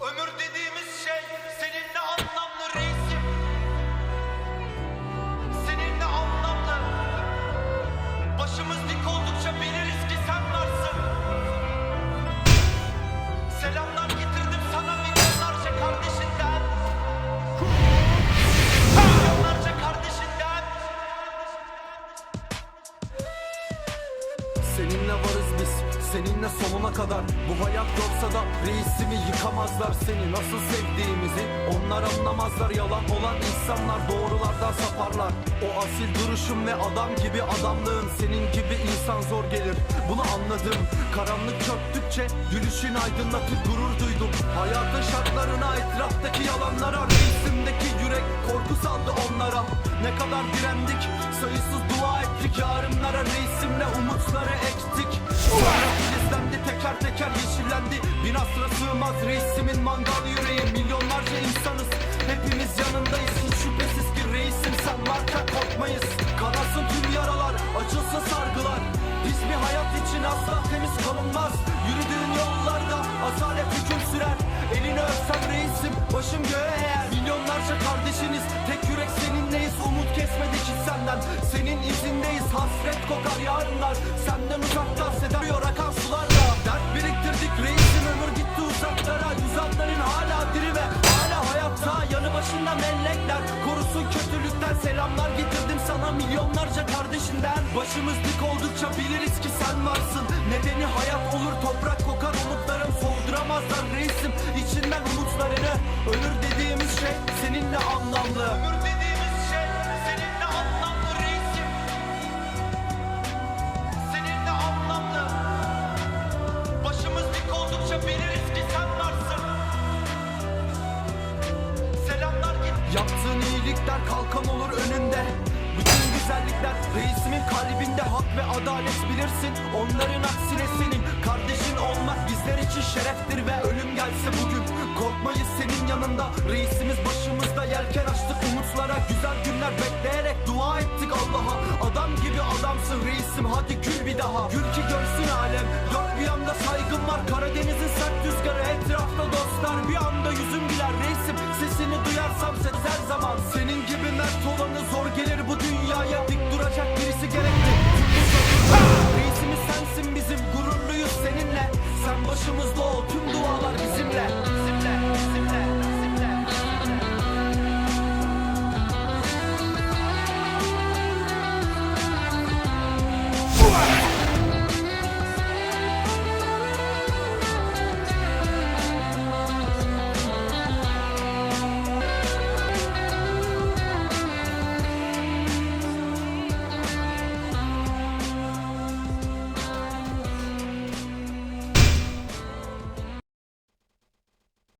Ömür Seninle sonuna kadar. Bu hayat yoksa da reisimi yıkamazlar Seni. Nasıl sevdiğimizi Onlar anlamazlar. Yalan olan insanlar doğrulardan saparlar. O asil duruşum ve adam gibi adamlığın Senin gibi insan zor gelir. Bunu anladım. Karanlık çöktükçe Gülüşün aydınlatıp gurur duydum. Hayatın şartlarına etraftaki yalanlara Reisimdeki yürek korku saldı onlara. Ne kadar direndik Sayısız dua ettik. Yarınlara Reisimle umutları ektik teker teker yeşillendi. Bin asra sığmaz reisimin mangal yüreği. Milyonlarca insanız hepimiz yanındayız. Hiç şüphesiz ki reisim sen varken korkmayız. Kanarsın tüm yaralar açılsın sargılar. Biz bir hayat için asla temiz kalınmaz. Yürüdüğün yollarda asalet hüküm sürer. Elini öpsem reisim başım göğe eğer. Milyonlarca kardeşiniz tek yürek seninleyiz. Umut kesmedik hiç senden. Senin izindeyiz hasret kokar yarınlar. Senden uzakta Selamlar getirdim sana milyonlarca kardeşinden. Başımız dik oldukça biliriz ki sen varsın. Nedeni hayat olur toprak kokar umutlarım Solduramazlar reisim içinden umutlarını Ölür dediğimiz şey seninle anlamlı. Ömür Yaptığın iyilikler kalkan olur önünde. Bütün güzellikler reisimin kalbinde. Hak ve adalet bilirsin Onların aksine senin. Kardeşin olmak bizler için şereftir Ve ölüm gelse bugün. Korkmayız senin yanında. Reisimiz başımızda yelken açtık umutlara. Güzel günler bekleyerek dua ettik Allah'a. Adam gibi adamsın reisim hadi gül bir daha. Gül ki görsün alem. Dört bir yanda saygım var. Karadeniz'in sert rüzgarı etrafta dostlar. Bir anda yüzüm başımızda ol tüm